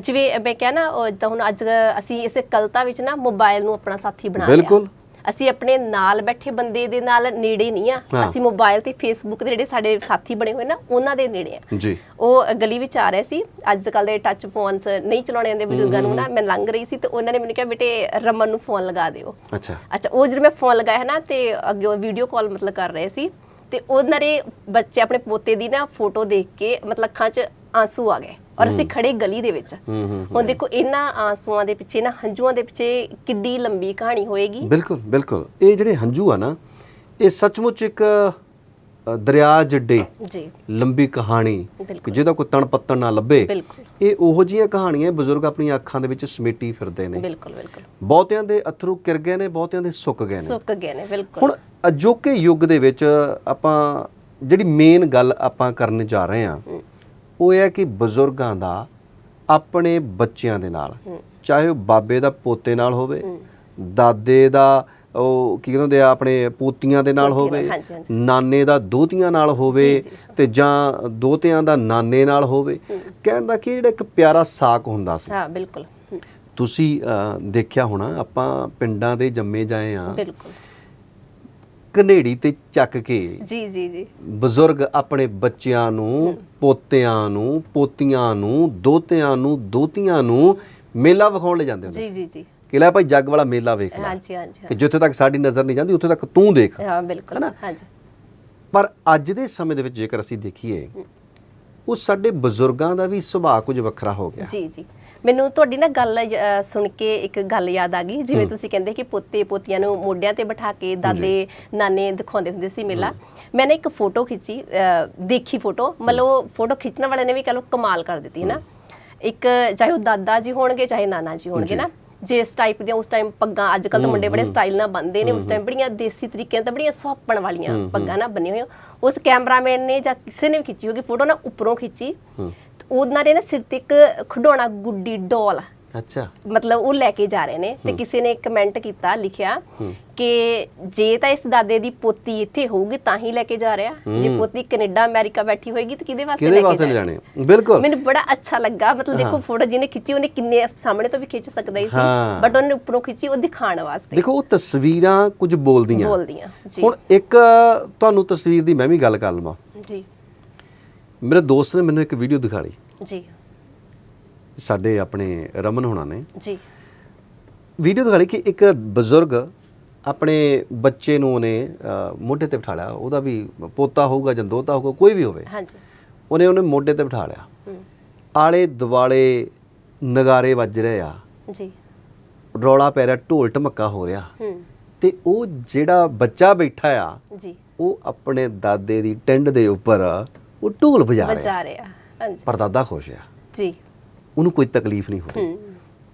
Speaker 2: ਜਿਵੇਂ ਮੈਂ ਕਿਹਾ ਨਾ ਜਿੱਦਾਂ ਹੁਣ ਅੱਜ ਅਸੀਂ ਇਸੇ ਕਲਤਾ ਵਿੱਚ ਨਾ ਮੋਬਾਈਲ ਨੂੰ ਆਪਣਾ ਸਾਥੀ ਬਣਾ ਲਿਆ।
Speaker 1: ਬਿਲਕੁਲ।
Speaker 2: ਅਸੀਂ ਆਪਣੇ ਨਾਲ ਬੈਠੇ ਬੰਦੇ ਦੇ ਨਾਲ ਨੇੜੇ ਨਹੀਂ ਆ।
Speaker 1: ਹਾਂ।
Speaker 2: ਅਸੀਂ ਮੋਬਾਈਲ ਤੇ ਫੇਸਬੁੱਕ ਦੇ ਜਿਹੜੇ ਸਾਡੇ ਸਾਥੀ ਬਣੇ ਹੋਏ ਨਾ ਉਹਨਾਂ ਦੇ ਨੇੜੇ ਆ।
Speaker 1: ਜੀ।
Speaker 2: ਉਹ ਗਲੀ ਵਿੱਚ ਆ ਰਹੇ ਸੀ। ਅੱਜ ਕੱਲ ਦੇ ਟੱਚ ਫੋਨਸ ਨਹੀਂ ਚਲਾਉਣੇ ਆਉਂਦੇ ਬਜ਼ੁਰਗਾਂ ਨੂੰ ਨਾ ਮੈਂ ਲੰਘ ਰਹੀ ਸੀ ਤੇ ਉਹਨਾਂ ਨੇ ਮੈਨੂੰ ਕਿਹਾ ਬੇਟੇ ਰਮਨ ਨੂੰ ਫੋਨ ਲਗਾ ਦਿਓ।
Speaker 1: ਅੱਛਾ।
Speaker 2: ਅੱਛਾ ਉਹ ਜਦੋਂ ਮੈਂ ਫੋਨ ਲਗਾਇਆ ਨਾ ਤੇ ਅੱਗੇ ਵੀਡੀਓ ਕਾਲ ਮਤਲਬ ਕਰ ਰਹੇ ਸੀ ਤੇ ਉਹਨਾਂ ਦੇ ਬੱਚੇ ਆਪਣੇ ਪੋਤੇ ਦੀ ਨਾ ਫੋਟੋ ਦੇਖ ਕੇ ਮਤਲਬ ਅੱਖਾਂ 'ਚ ਆਂਸੂ ਆ ਗਏ। ਔਰ ਅਸੀਂ ਖੜੇ ਗਲੀ ਦੇ ਵਿੱਚ। ਹੁਣ ਦੇਖੋ ਇਹਨਾਂ ਆਂਸੂਆਂ ਦੇ ਪਿੱਛੇ ਨਾ ਹੰਝੂਆਂ ਦੇ ਪਿੱਛੇ ਕਿੱਡੀ ਲੰਬੀ ਕਹਾਣੀ ਹੋਏਗੀ।
Speaker 1: ਬਿਲਕੁਲ ਬਿਲਕੁਲ। ਇਹ ਜਿਹੜੇ ਹੰਝੂ ਆ ਨਾ ਇਹ ਸੱਚਮੁੱਚ ਇੱਕ ਦਰਿਆ ਜਿੱਡੇ
Speaker 2: ਜੀ।
Speaker 1: ਲੰਬੀ ਕਹਾਣੀ ਜਿਹਦਾ ਕੋਈ ਤਣ ਪੱਤਣ ਨਾ ਲੱਭੇ। ਇਹ ਉਹੋ ਜਿਹੀਆਂ ਕਹਾਣੀਆਂ ਬਜ਼ੁਰਗ ਆਪਣੀਆਂ ਅੱਖਾਂ ਦੇ ਵਿੱਚ ਸਮੇਟੀ ਫਿਰਦੇ ਨੇ।
Speaker 2: ਬਿਲਕੁਲ ਬਿਲਕੁਲ।
Speaker 1: ਬਹੁਤਿਆਂ ਦੇ ਅਥਰੂ ਕਿਰ ਗਏ ਨੇ ਬਹੁਤਿਆਂ ਦੇ ਸੁੱਕ ਗਏ ਨੇ।
Speaker 2: ਸੁੱਕ ਗਏ ਨੇ ਬਿਲਕੁਲ।
Speaker 1: ਹੁਣ ਅਜੋਕੇ ਯੁੱਗ ਦੇ ਵਿੱਚ ਆਪਾਂ ਜਿਹੜੀ ਮੇਨ ਗੱਲ ਆਪਾਂ ਕਰਨ ਜਾ ਰਹੇ ਹਾਂ। ਉਹ ਇਹ ਹੈ ਕਿ ਬਜ਼ੁਰਗਾਂ ਦਾ ਆਪਣੇ ਬੱਚਿਆਂ ਦੇ ਨਾਲ ਚਾਹੇ ਉਹ ਬਾਬੇ ਦਾ ਪੋਤੇ ਨਾਲ ਹੋਵੇ ਦਾਦੇ ਦਾ ਉਹ ਕੀ ਕਹਿੰਦੇ ਆ ਆਪਣੇ ਪੋਤੀਆਂ ਦੇ ਨਾਲ ਹੋਵੇ। ਨਾਨੇ ਦਾ ਦੋਤੀਆਂ ਨਾਲ ਹੋਵੇ ਤੇ ਜਾਂ ਦੋਤਿਆਂ ਦਾ ਨਾਨੇ ਨਾਲ ਹੋਵੇ ਕਹਿਣ ਦਾ ਕਿ ਜਿਹੜਾ ਇੱਕ ਪਿਆਰਾ ਸਾਕ ਹੁੰਦਾ ਸੀ।
Speaker 2: ਹਾਂ ਬਿਲਕੁਲ।
Speaker 1: ਤੁਸੀਂ ਦੇਖਿਆ ਹੋਣਾ ਆਪਾਂ ਪਿੰਡਾਂ ਦੇ ਜੰਮੇ ਜਾਏ ਆ।
Speaker 2: ਬਿਲਕੁਲ।
Speaker 1: ਕਨੇੜੀ ਤੇ ਚੱਕ ਕੇ
Speaker 2: ਜੀ ਜੀ ਜੀ।
Speaker 1: ਬਜ਼ੁਰਗ ਆਪਣੇ ਬੱਚਿਆਂ ਨੂੰ ਪੋਤਿਆਂ ਨੂੰ ਪੋਤੀਆਂ ਨੂੰ ਦੋਤਿਆਂ ਨੂੰ ਦੋਤੀਆਂ ਨੂੰ ਮੇਲਾ ਵਿਖਾਉਣ ਲੈ ਜਾਂਦੇ ਹੁੰਦੇ
Speaker 2: ਜੀ
Speaker 1: ਸੀ।
Speaker 2: ਜੀ ਜੀ।
Speaker 1: ਕਿ ਲੈ ਭਾਈ ਜੱਗ ਵਾਲਾ ਮੇਲਾ ਵੇਖ ਲੈ।
Speaker 2: ਹਾਂਜੀ ਹਾਂਜੀ
Speaker 1: ਕਿ ਜਿੱਥੇ ਤੱਕ ਸਾਡੀ ਨਜ਼ਰ ਨਹੀਂ ਜਾਂਦੀ ਉੱਥੇ ਤੱਕ ਤੂੰ ਦੇਖ।
Speaker 2: ਹਾਂ ਬਿਲਕੁਲ।
Speaker 1: ਹਨਾ?
Speaker 2: ਹਾਂਜੀ।
Speaker 1: ਪਰ ਅੱਜ ਦੇ ਸਮੇਂ ਦੇ ਵਿੱਚ ਜੇਕਰ ਅਸੀਂ ਦੇਖੀਏ ਉਹ ਸਾਡੇ ਬਜ਼ੁਰਗਾਂ ਦਾ ਵੀ ਸੁਭਾਅ ਕੁਝ ਵੱਖਰਾ ਹੋ ਗਿਆ।
Speaker 2: ਜੀ ਜੀ। ਮੈਨੂੰ ਤੁਹਾਡੀ ਨਾ ਗੱਲ ਅ, ਸੁਣ ਕੇ ਇੱਕ ਗੱਲ ਯਾਦ ਆ ਗਈ। ਜਿਵੇਂ ਤੁਸੀਂ ਕਹਿੰਦੇ ਕਿ ਪੋਤੇ ਪੋਤੀਆਂ ਨੂੰ ਮੋਢਿਆਂ ਤੇ ਬਿਠਾ ਕੇ ਦਾਦੇ ਨਾਨੇ ਦਿਖਾਉਂਦੇ ਹੁੰਦੇ ਸੀ ਮੇਲਾ। ਮੈਂ ਨਾ ਇੱਕ ਫੋਟੋ ਖਿੱਚੀ ਅ, ਦੇਖੀ ਫੋਟੋ। ਮਤਲਬ ਉਹ ਫੋਟੋ ਖਿੱਚਣ ਵਾਲੇ ਨੇ ਵੀ ਕਹ ਲੋ ਕਮਾਲ ਕਰ ਦਿੱਤੀ ਨਾ ਇੱਕ ਚਾਹੇ ਉਹ ਦਾਦਾ ਜੀ ਹੋਣਗੇ ਚਾਹੇ ਨਾਨਾ ਜੀ ਹੋਣਗੇ ਨਾ। ਜਿਸ ਟਾਈਪ ਦੀਆਂ ਉਸ ਟਾਈਮ ਪੱਗਾਂ ਅੱਜ ਕੱਲ ਤਾਂ ਮੁੰਡੇ ਬੜੇ ਸਟਾਈਲ ਨਾਲ ਬੰਨਦੇ ਨੇ। ਉਸ ਟਾਈਮ ਬੜੀਆਂ ਦੇਸੀ ਤਰੀਕੇ ਨਾਲ ਤਾਂ ਬੜੀਆਂ ਸੌਪਣ ਵਾਲੀਆਂ ਪੱਗਾਂ ਨਾ ਬੰਨੀਆਂ ਹੋਈਆਂ। ਉਸ ਕੈਮਰਾਮੈਨ ਨੇ ਜਾਂ ਕਿਸੇ ਨੇ ਵੀ ਖਿੱਚੀ ਹੋਗੀ ਫੋਟੋ ਨਾ ਉੱਪਰੋਂ ਖਿੱਚੀ। ਉਹਨਾਂ ਦੇ ਨਾ ਸਿਰ ਤੇ ਇੱਕ ਖਿਡੌਣਾ ਗੁੱਡੀ ਡੋਲ।
Speaker 1: ਅੱਛਾ।
Speaker 2: ਮਤਲਬ ਉਹ ਲੈ ਕੇ ਜਾ ਰਹੇ ਨੇ ਤੇ ਕਿਸੇ ਨੇ ਕਮੈਂਟ ਕੀਤਾ ਲਿਖਿਆ ਕਿ ਜੇ ਤਾਂ ਇਸ ਦਾਦੇ ਦੀ ਪੋਤੀ ਇੱਥੇ ਹੋਊਗੀ ਤਾਂ ਹੀ ਲੈ ਕੇ ਜਾ ਰਿਹਾ। ਜੇ ਪੋਤੀ ਕੈਨੇਡਾ ਅਮਰੀਕਾ ਬੈਠੀ ਹੋਏਗੀ ਤਾਂ ਕਿਹਦੇ ਵਾਸਤੇ ਲੈ ਕੇ
Speaker 1: ਵਾਸਤੇ
Speaker 2: ਜਾ
Speaker 1: ਲਿਜਾਣੇ? ਬਿਲਕੁਲ।
Speaker 2: ਮੈਨੂੰ ਬੜਾ ਅੱਛਾ ਲੱਗਾ। ਮਤਲਬ ਦੇਖੋ ਫੋਟੋ ਜਿਹਨੇ ਖਿੱਚੀ ਉਹਨੇ ਕਿੰਨੇ ਸਾਹਮਣੇ ਤੋਂ ਵੀ ਖਿੱਚ ਸਕਦਾ ਸੀ। ਬਟ ਉਹਨੇ ਉੱਪਰੋਂ ਖਿੱਚੀ ਉਹ ਦਿਖਾਉਣ ਵਾਸਤੇ।
Speaker 1: ਦੇਖੋ ਉਹ ਤਸਵੀਰਾਂ ਕੁਝ ਬੋਲਦੀਆਂ।
Speaker 2: ਬੋਲਦੀਆਂ ਜੀ।
Speaker 1: ਹੁਣ ਇੱਕ ਤੁਹਾਨੂੰ ਤਸਵੀਰ ਦੀ ਮੈਂ ਵੀ ਗੱਲ ਕਰ ਲਵਾਂ।
Speaker 2: ਜੀ।
Speaker 1: ਮੇਰੇ ਦੋਸਤ ਨੇ ਮੈਨੂੰ ਇੱਕ ਵੀਡੀਓ ਦਿਖਾ ਲਈ।
Speaker 2: ਜੀ।
Speaker 1: ਸਾਡੇ ਆਪਣੇ ਰਮਨ ਹੋਣਾ ਨੇ।
Speaker 2: ਜੀ।
Speaker 1: ਵੀਡੀਓ ਦਿਖਾ ਲਈ ਕਿ ਇੱਕ ਬਜ਼ੁਰਗ ਆਪਣੇ ਬੱਚੇ ਨੂੰ ਉਹਨੇ ਮੋਢੇ ਤੇ ਬਿਠਾ ਲਿਆ। ਉਹਦਾ ਵੀ ਪੋਤਾ ਹੋਊਗਾ ਜਾਂ ਦੋਤਾ ਹੋਊਗਾ ਕੋਈ ਵੀ ਹੋਵੇ।
Speaker 2: ਹਾਂਜੀ।
Speaker 1: ਉਹਨੇ ਉਹਨੇ ਮੋਢੇ ਤੇ ਬਿਠਾ ਲਿਆ। ਆਲੇ ਦੁਆਲੇ ਨਗਾਰੇ ਵੱਜ ਰਹੇ ਆ।
Speaker 2: ਜੀ।
Speaker 1: ਰੌਲਾ ਪੈ ਰਿਹਾ ਢੋਲ ਢਮੱਕਾ ਹੋ ਰਿਹਾ। ਤੇ ਉਹ ਜਿਹੜਾ ਬੱਚਾ ਬੈਠਾ ਆ
Speaker 2: ਜੀ।
Speaker 1: ਉਹ ਆਪਣੇ ਦਾਦੇ ਦੀ ਟਿੰਡ ਦੇ ਉੱਪਰ ਉਹ ਢੋਲ ਵਜਾ ਰਿਹਾ।
Speaker 2: ਬਚਾ ਰਿਹਾ। ਹਾਂਜੀ।
Speaker 1: ਪਰ ਦਾਦਾ ਖੁਸ਼ ਆ।
Speaker 2: ਜੀ।
Speaker 1: ਉਹਨੂੰ ਕੋਈ ਤਕਲੀਫ ਨਹੀਂ ਹੋ। ਰਹੀ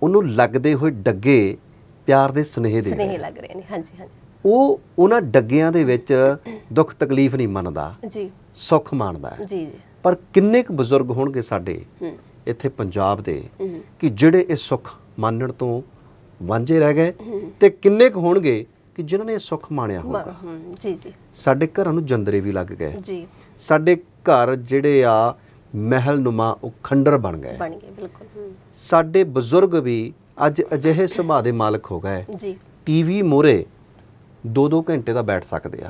Speaker 1: ਉਹਨੂੰ ਲੱਗਦੇ ਹੋਏ ਡੱਗੇ ਪਿਆਰ ਦੇ ਸੁਨੇਹੇ ਦੇ
Speaker 2: ਸਨੇਹ। ਲੱਗ ਰਹੇ ਨੇ। ਹਾਂਜੀ ਹਾਂਜੀ।
Speaker 1: ਉਹ ਉਹਨਾਂ ਡੱਗਿਆਂ ਦੇ ਵਿੱਚ ਦੁੱਖ ਤਕਲੀਫ ਨਹੀਂ ਮੰਨਦਾ।
Speaker 2: ਜੀ।
Speaker 1: ਸੁੱਖ ਮੰਨਦਾ ਹੈ।
Speaker 2: ਜੀ ਜੀ।
Speaker 1: ਪਰ ਕਿੰਨੇ ਕੁ ਬਜ਼ੁਰਗ ਹੋਣਗੇ ਸਾਡੇ ਇੱਥੇ ਪੰਜਾਬ ਦੇ ਕਿ ਜਿਹੜੇ ਇਹ ਸੁੱਖ ਮੰਨਣ ਤੋਂ ਵਾਂਝੇ ਰਹਿ ਗਏ। ਤੇ ਕਿੰਨੇ ਕੁ ਹੋਣਗੇ ਕਿ ਜਿਨ੍ਹਾਂ ਨੇ ਸੁੱਖ ਮਾਣਿਆ ਹੋਊਗਾ।
Speaker 2: ਹੂੰ। ਜੀ ਜੀ।
Speaker 1: ਸਾਡੇ ਘਰਾਂ ਨੂੰ ਜੰਦਰੇ ਵੀ ਲੱਗ ਗਏ।
Speaker 2: ਜੀ।
Speaker 1: ਸਾਡੇ ਘਰ ਜਿਹੜੇ ਆ ਮਹਿਲ ਨੁਮਾ ਉਹ ਖੰਡਰ ਬਣ ਗਏ।
Speaker 2: ਬਣ ਗਏ ਬਿਲਕੁਲ
Speaker 1: ਸਾਡੇ ਬਜ਼ੁਰਗ ਵੀ ਅੱਜ ਅਜਿਹੇ ਸੁਭਾਅ ਦੇ ਮਾਲਕ ਹੋ ਗਏ।
Speaker 2: ਜੀ।
Speaker 1: ਟੀਵੀ ਮੋਰੇ 2-2 ਘੰਟੇ ਦਾ ਬੈਠ ਸਕਦੇ ਆ।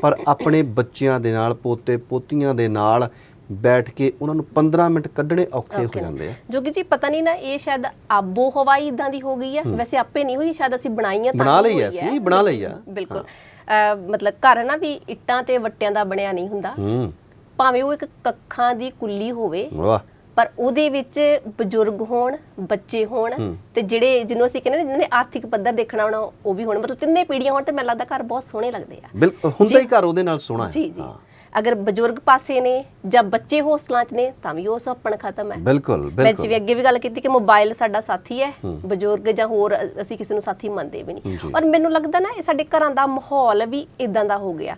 Speaker 1: ਪਰ ਆਪਣੇ ਬੱਚਿਆਂ ਦੇ ਨਾਲ ਪੋਤੇ ਪੋਤੀਆਂ ਦੇ ਨਾਲ ਬੈਠ ਕੇ ਉਹਨਾਂ ਨੂੰ 15 ਮਿੰਟ ਕੱਢਣੇ ਔਖੇ ਹੋ. ਜਾਂਦੇ ਆ।
Speaker 2: ਜੋਗੀ ਜੀ ਪਤਾ ਨਹੀਂ ਨਾ ਇਹ ਸ਼ਾਇਦ ਆਬੋ ਹਵਾਈ ਇਦਾਂ ਦੀ ਹੋ ਗਈ ਆ। ਵੈਸੇ ਆਪੇ ਨਹੀਂ ਹੋਈ ਸ਼ਾਇਦ ਅਸੀਂ ਬਣਾਈ ਆ ਤਾਂ
Speaker 1: ਬਣਾ ਲਈ ਅਸੀਂ, ਬਣਾ ਲਈ ਆ।
Speaker 2: ਬਿਲਕੁਲ। ਮਤਲਬ ਘਰ ਨਾ ਵੀ ਇੱਟਾਂ ਤੇ ਵੱਟਿਆਂ ਦਾ ਬਣਿਆ ਨਹੀਂ ਹੁੰਦਾ। ਭਾਵੇਂ ਉਹ ਇੱਕ ਕੱਖਾਂ ਦੀ ਕੁੱਲੀ ਹੋਵੇ
Speaker 1: ਵਾਹ।
Speaker 2: ਪਰ ਉਹਦੇ ਵਿੱਚ ਬਜ਼ੁਰਗ ਹੋਣ ਬੱਚੇ ਹੋਣ। ਤੇ ਜਿਹੜੇ ਜਿਹਨੂੰ ਅਸੀਂ ਕਹਿੰਦੇ ਨੇ ਜਿਹਨੇ ਆਰਥਿਕ ਪੱਧਰ ਦੇਖਣਾ ਹੋਣਾ ਉਹ ਵੀ ਹੋਣ। ਮਤਲਬ ਤਿੰਨੇ ਪੀੜ੍ਹੀਆਂ ਹੋਣ ਤੇ ਮੈਨੂੰ ਲੱਗਦਾ ਘਰ ਬਹੁਤ ਸੋਹਣੇ ਲੱਗਦੇ ਆ।
Speaker 1: ਬਿਲਕੁਲ ਹੁੰਦਾ ਹੀ ਘਰ ਉਹਦੇ ਨਾਲ ਸੋਹਣਾ ਹੈ।
Speaker 2: ਜੀ ਜੀ। ਅਗਰ ਬਜ਼ੁਰਗ ਪਾਸੇ ਨੇ ਜਾਂ ਬੱਚੇ ਹੋਸਟਲਾਂ 'ਚ ਨੇ ਤਾਂ ਵੀ ਉਹ ਸਭ ਖਤਮ ਹੈ।
Speaker 1: ਬਿਲਕੁਲ
Speaker 2: ਮੈਂ
Speaker 1: ਬਿਲਕੁਲ।
Speaker 2: ਜਿਵੇਂ ਅੱਗੇ ਵੀ ਗੱਲ ਕੀਤੀ ਕਿ ਮੋਬਾਈਲ ਸਾਡਾ ਸਾਥੀ ਹੈ ਬਜ਼ੁਰਗ ਜਾਂ ਹੋਰ ਅ- ਅਸੀਂ ਕਿਸੇ ਨੂੰ ਸਾਥੀ ਮੰਨਦੇ ਵੀ ਨਹੀਂ।
Speaker 1: ਜੀ।
Speaker 2: ਔਰ ਮੈਨੂੰ ਲੱਗਦਾ ਨਾ ਇਹ ਸਾਡੇ ਘਰਾਂ ਦਾ ਮਾਹੌਲ ਵੀ ਇਦਾਂ ਦਾ ਹੋ ਗਿਆ।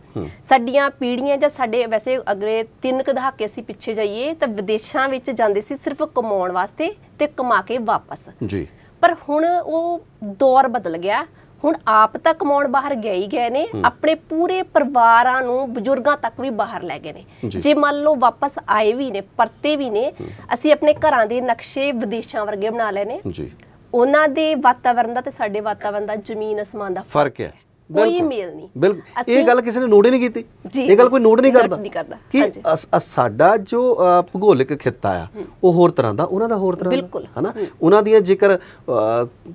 Speaker 2: ਸਾਡੀਆਂ ਪੀੜ੍ਹੀਆਂ ਜਾਂ ਸਾਡੇ ਵੈਸੇ ਅਗਲੇ ਤਿੰਨ ਕੁ ਦਹਾਕੇ ਅਸੀਂ ਪਿੱਛੇ ਜਾਈਏ ਤਾਂ ਵਿਦੇਸ਼ਾਂ ਵਿੱਚ ਜਾਂਦੇ ਸੀ ਸਿਰਫ ਕਮਾਉਣ ਵਾਸਤੇ ਤੇ ਕਮਾ ਕੇ ਵਾਪਸ।
Speaker 1: ਜੀ।
Speaker 2: ਪਰ ਹੁਣ ਉਹ ਦੌਰ ਬਦਲ ਗਿਆ। ਹੁਣ ਆਪ ਤਾਂ ਕਮਾਉਣ ਬਾਹਰ ਗਏ ਹੀ ਗਏ ਨੇ ਆਪਣੇ ਪੂਰੇ ਪਰਿਵਾਰਾਂ ਨੂੰ ਬਜ਼ੁਰਗਾਂ ਤੱਕ ਵੀ ਬਾਹਰ ਲੈ ਗਏ ਨੇ।
Speaker 1: ਜੀ।
Speaker 2: ਮੰਨ ਲਓ ਵਾਪਸ ਆਏ ਵੀ ਨੇ ਪਰਤੇ ਵੀ ਨੇ ਅਸੀਂ ਆਪਣੇ ਘਰਾਂ ਦੇ ਨਕਸ਼ੇ ਵਿਦੇਸ਼ਾਂ ਵਰਗੇ ਬਣਾ ਲਏ ਨੇ।
Speaker 1: ਜੀ।
Speaker 2: ਉਹਨਾਂ ਦੇ ਵਾਤਾਵਰਣ ਦਾ ਤੇ ਸਾਡੇ ਵਾਤਾਵਰਣ ਦਾ ਜ਼ਮੀਨ ਅਸਮਾਨ ਦਾ
Speaker 1: ਫ਼ਰਕ ਹੈ।
Speaker 2: ਕੋਈ। ਮੇਲ ਨਹੀਂ।
Speaker 1: ਬਿਲਕੁਲ। ਇਹ ਗੱਲ ਕਿਸੇ ਨੇ ਨੋਟ ਹੀ ਨਹੀਂ ਕੀਤੀ। ਇਹ ਗੱਲ ਕੋਈ ਨੋਟ ਨਹੀਂ ਕਰਦਾ। ਕਿ ਸਾਡਾ ਜੋ ਭੂਗੋਲਿਕ ਖਿੱਤਾ ਆ ਉਹ ਹੋਰ ਤਰ੍ਹਾਂ ਦਾ ਉਹਨਾਂ ਦਾ ਹੋਰ ਤਰ੍ਹਾਂ ਦਾ। ਹਨਾ? ਉਹਨਾਂ ਦੀਆਂ ਜੇਕਰ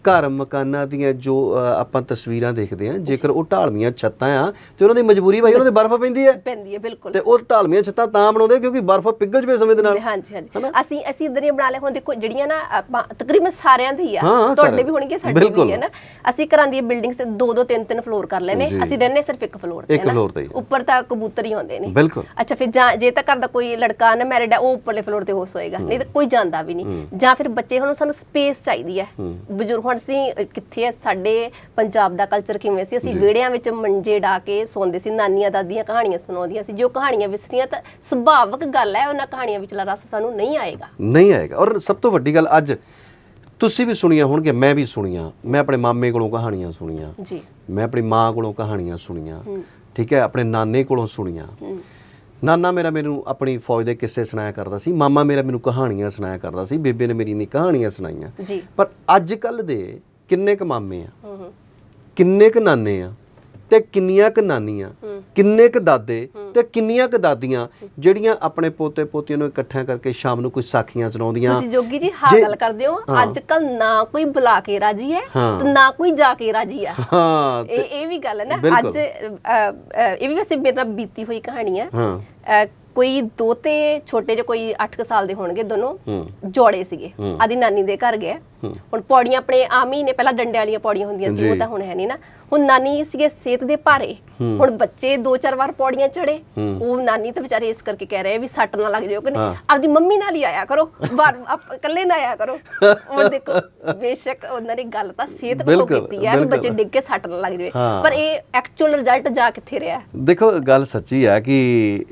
Speaker 1: ਘਰ ਮਕਾਨਾਂ ਦੀਆਂ ਜੋ ਆਪਾਂ ਤਸਵੀਰਾਂ ਦੇਖਦੇ ਆ ਜੇਕਰ ਉਹ ਢਾਲਵੀਆਂ ਛੱਤਾਂ ਆ ਤੇ ਉਹਨਾਂ ਦੀ ਮਜਬੂਰੀ ਭਾਈ ਉਹਨਾਂ ਦੇ ਬਰਫ਼ ਪੈਂਦੀ ਹੈ।
Speaker 2: ਪੈਂਦੀ ਹੈ ਬਿਲਕੁਲ।
Speaker 1: ਤੇ ਉਹ ਢਾਲਵੀਆਂ ਛੱਤਾਂ ਤਾਂ ਬਣਾਉਂਦੇ ਕਿਉਂਕਿ ਬਰਫ਼ ਪਿਘਲ ਜਵੇ ਸਮੇਂ ਦੇ ਨਾਲ
Speaker 2: ਹਾਂਜੀ ਹਾਂਜੀ।
Speaker 1: ਹਨਾ?
Speaker 2: ਅਸੀਂ ਅਸੀਂ ਇਦਾਂ ਦੀਆਂ ਬਣਾ ਲਏ ਹੁਣ ਦੇਖੋ ਜਿਹੜੀਆਂ ਨਾ ਆਪਾਂ ਤਕਰੀਬਨ ਸਾਰਿਆਂ ਦੀ ਆ ਤੁਹਾਡੇ ਵੀ ਹੋਣਗੇ ਸਾਡੇ। ਵੀ ਹੈ ਨਾ। ਅਸੀਂ ਘਰਾਂ ਦੀਆਂ ਬਿਲਡਿੰਗਸ ਦੋ ਦੋ ਤਿੰਨ ਤਿੰਨ ਫਲੋਰ ਕਰ ਲੈਨੇ। ਅਸੀਂ ਰਹਿੰਦੇ ਸਿਰਫ ਇੱਕ ਫਲੋਰ ਤੇ
Speaker 1: ਇੱਕ ਤੇ।
Speaker 2: ਉੱਪਰ ਤਾਂ ਕਬੂਤਰ ਹੀ ਆਉਂਦੇ ਨੇ।
Speaker 1: ਬਿਲਕੁਲ।
Speaker 2: ਅੱਛਾ ਫਿਰ ਜਾਂ ਜੇ ਤਾਂ ਘਰ ਦਾ ਕੋਈ ਲੜਕਾ ਨਾ ਮੈਰਿਡ ਹੈ ਉਹ ਉੱਪਰਲੇ ਫਲੋਰ ਤੇ ਹੋ ਸੋਏਗਾ ਨਹੀਂ ਤਾਂ ਕੋਈ ਜਾਂਦਾ ਵੀ ਨਹੀਂ। ਜਾਂ ਫਿਰ ਬੱਚੇ ਹੁਣ ਸਾਨੂੰ ਸਪੇਸ ਚਾਹੀਦੀ ਹੈ। ਬਜ਼ੁਰਗ ਹੁਣ ਅਸੀਂ ਕਿੱਥੇ ਹੈ ਸਾਡੇ ਪੰਜਾਬ ਦਾ ਕਲਚਰ ਕਿਵੇਂ ਸੀ? ਅਸੀਂ ਵਿਹੜਿਆਂ ਵਿੱਚ ਮੰਜੇ ਢਾ ਕੇ ਸੌਂਦੇ ਸੀ। ਨਾਨੀਆਂ ਦਾਦੀਆਂ ਕਹਾਣੀਆਂ ਸੁਣਾਉਂਦੀਆਂ ਸੀ। ਜੋ ਕਹਾਣੀਆਂ ਵਿਸਰੀਆਂ ਤਾਂ ਸੁਭਾਵਿਕ ਗੱਲ ਹੈ ਉਹਨਾਂ ਕਹਾਣੀਆਂ ਵਿਚਲਾ ਰਸ ਸਾਨੂੰ ਨਹੀਂ ਆਏਗਾ।
Speaker 1: ਨਹੀਂ ਆਏਗਾ। ਔਰ ਸਭ ਤੋਂ ਵੱਡੀ ਗੱਲ ਅੱਜ ਤੁਸੀਂ ਵੀ ਸੁਣੀਆਂ ਹੋਣਗੀਆਂ ਮੈਂ ਵੀ ਸੁਣੀਆਂ। ਮੈਂ ਆਪਣੇ ਮਾਮੇ ਕੋਲੋਂ ਕਹਾਣੀਆਂ ਸੁਣੀਆਂ।
Speaker 2: ਜੀ।
Speaker 1: ਮੈਂ ਆਪਣੀ ਮਾਂ ਕੋਲੋਂ ਕਹਾਣੀਆਂ ਸੁਣੀਆਂ। ਠੀਕ ਹੈ ਆਪਣੇ ਨਾਨੇ ਕੋਲੋਂ ਸੁਣੀਆਂ। ਨਾਨਾ ਮੇਰਾ ਮੈਨੂੰ ਆਪਣੀ ਫੌਜ ਦੇ ਕਿੱਸੇ ਸੁਣਾਇਆ ਕਰਦਾ ਸੀ। ਮਾਮਾ ਮੇਰਾ ਮੈਨੂੰ ਕਹਾਣੀਆਂ ਸੁਣਾਇਆ ਕਰਦਾ ਸੀ। ਬੇਬੇ ਨੇ ਮੇਰੀ ਨੇ ਕਹਾਣੀਆਂ ਸੁਣਾਈਆਂ। ਪਰ ਅੱਜ ਕੱਲ ਦੇ ਕਿੰਨੇ ਕੁ ਮਾਮੇ ਆ
Speaker 2: ਹੂੰ ਹੂੰ।
Speaker 1: ਕਿੰਨੇ ਕੁ ਨਾਨੇ ਆ ਤੇ ਕਿੰਨੀਆਂ ਕੁ ਨਾਨੀਆਂ ਕਿੰਨੇ ਕੁ ਦਾਦੇ ਤੇ ਕਿੰਨੀਆਂ ਕੁ ਦਾਦੀਆਂ ਜਿਹੜੀਆਂ ਆਪਣੇ ਪੋਤੇ ਪੋਤੀਆਂ ਨੂੰ ਇਕੱਠਿਆਂ ਕਰਕੇ ਸ਼ਾਮ ਨੂੰ ਕੋਈ ਸਾਖੀਆਂ ਸੁਣਾਉਂਦੀਆਂ।
Speaker 2: ਤੁਸੀਂ ਜੋਗੀ ਜੀ ਹਾਂ ਗੱਲ ਕਰਦੇ ਹੋ। ਅੱਜ ਕੱਲ ਨਾ ਕੋਈ ਬੁਲਾ ਕੇ ਰਾਜੀ ਹੈ। ਤੇ ਨਾ ਕੋਈ ਜਾ ਕੇ ਰਾਜੀ ਹੈ।
Speaker 1: ਹਾਂ
Speaker 2: ਇਹ ਇਹ ਵੀ ਗੱਲ ਹੈ ਨਾ। ਅੱਜ ਇਹ ਵੀ ਵੈਸੇ ਮੇਰੇ ਨਾਲ ਬੀਤੀ ਹੋਈ ਕਹਾਣੀ ਹੈ।
Speaker 1: ਹਾਂ।
Speaker 2: ਕੋਈ ਦੋ ਤੇ ਛੋਟੇ ਜਿਹੇ ਕੋਈ 8 ਸਾਲ ਦੇ ਹੋਣਗੇ ਦੋਨੋਂ ਜੋੜੇ ਸੀਗੇ। ਆਦੀ ਨਾਨੀ ਦੇ ਘਰ ਗਏ। ਹੁਣ ਪੌੜੀਆਂ ਆਪਣੇ ਆਮ ਹੀ ਨੇ ਪਹਿਲਾਂ ਡੰਡੇ ਵਾਲੀਆਂ ਪੌੜੀਆਂ ਹੁੰਦੀਆਂ ਸੀ ਉਹ। ਤਾਂ ਹੁਣ ਹੈ ਨਹੀਂ ਨਾ। ਹੁਣ ਨਾਨੀ ਸੀਗੇ ਸਿਹਤ ਦੇ ਭਾਰੇ। ਹੁਣ ਬੱਚੇ ਦੋ ਚਾਰ ਵਾਰ ਪੌੜੀਆਂ ਚੜੇ ਉਹ ਨਾਨੀ ਤਾਂ ਵਿਚਾਰੇ ਇਸ ਕਰਕੇ ਕਹਿ ਰਹੇ ਵੀ ਸੱਟ ਨਾ ਲੱਗ ਜਾਓ ਕਿ
Speaker 1: ਹਾਂ।
Speaker 2: ਆਪਦੀ ਮੰਮੀ ਨਾਲ ਹੀ ਆਇਆ ਕਰੋ। ਬਾਰ ਆਪ- ਇਕੱਲੇ ਨਾ ਆਇਆ ਕਰੋ। ਉਹ ਦੇਖੋ ਬੇਸ਼ੱਕ ਉਹਨਾਂ ਨੇ ਗੱਲ ਤਾਂ ਸਿਹਤ
Speaker 1: ਬਿਲਕੁਲ,
Speaker 2: ਕੀਤੀ ਹੈ ਵੀ ਬੱਚੇ। ਡਿੱਗ ਕੇ ਸੱਟ ਨਾ ਲੱਗ ਜਾਵੇ। ਪਰ ਇਹ ਐਕਚੁਅਲ ਰਿਜ਼ਲਟ ਜਾ ਕਿੱਥੇ ਰਿਹਾ?
Speaker 1: ਦੇਖੋ ਗੱਲ ਸੱਚੀ ਆ ਕਿ